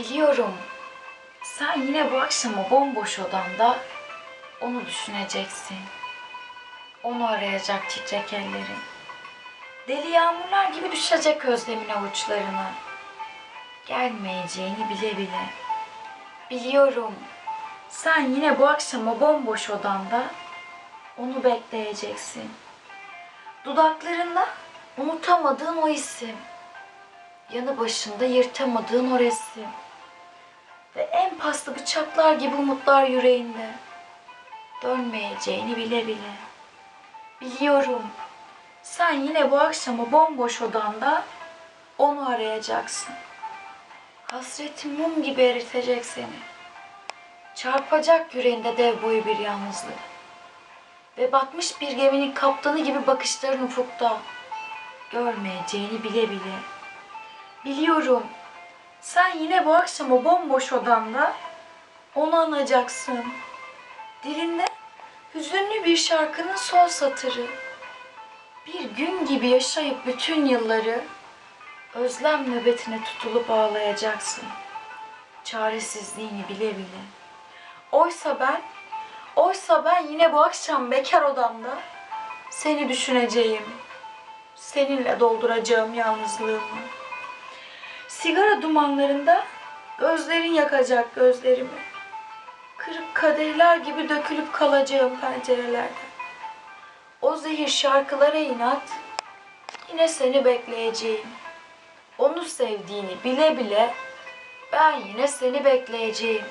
Biliyorum. Sen yine bu akşam o bomboş odanda onu düşüneceksin. Onu arayacak titrek ellerin. Deli yağmurlar gibi düşecek özlemin avuçlarına. Gelmeyeceğini bile bile. Biliyorum. Sen yine bu akşam o bomboş odanda onu bekleyeceksin. Dudaklarında unutamadığın o isim. Yanı başında yırtamadığın o resim. Paslı bıçaklar gibi umutlar yüreğinde. Dönmeyeceğini bile bile. Biliyorum. Sen yine bu akşam o bomboş odanda onu arayacaksın. Hasretin mum gibi eritecek seni. Çarpacak yüreğinde dev boyu bir yalnızlık. Ve batmış bir geminin kaptanı gibi bakışların ufukta. Görmeyeceğini bile bile. Biliyorum. Sen yine bu akşam o bomboş odanda onu anacaksın. Dilinde hüzünlü bir şarkının son satırı. Bir gün gibi yaşayıp bütün yılları özlem nöbetine tutulup ağlayacaksın. Çaresizliğini bile bile. Oysa ben, oysa ben yine bu akşam bekar odamda seni düşüneceğim. Seninle dolduracağım yalnızlığımı. Sigara dumanlarında gözlerin yakacak gözlerimi. Kırık kadehler gibi dökülüp kalacağım pencerelerden. O zehir şarkılara inat, yine seni bekleyeceğim. Onu sevdiğini bile bile ben yine seni bekleyeceğim.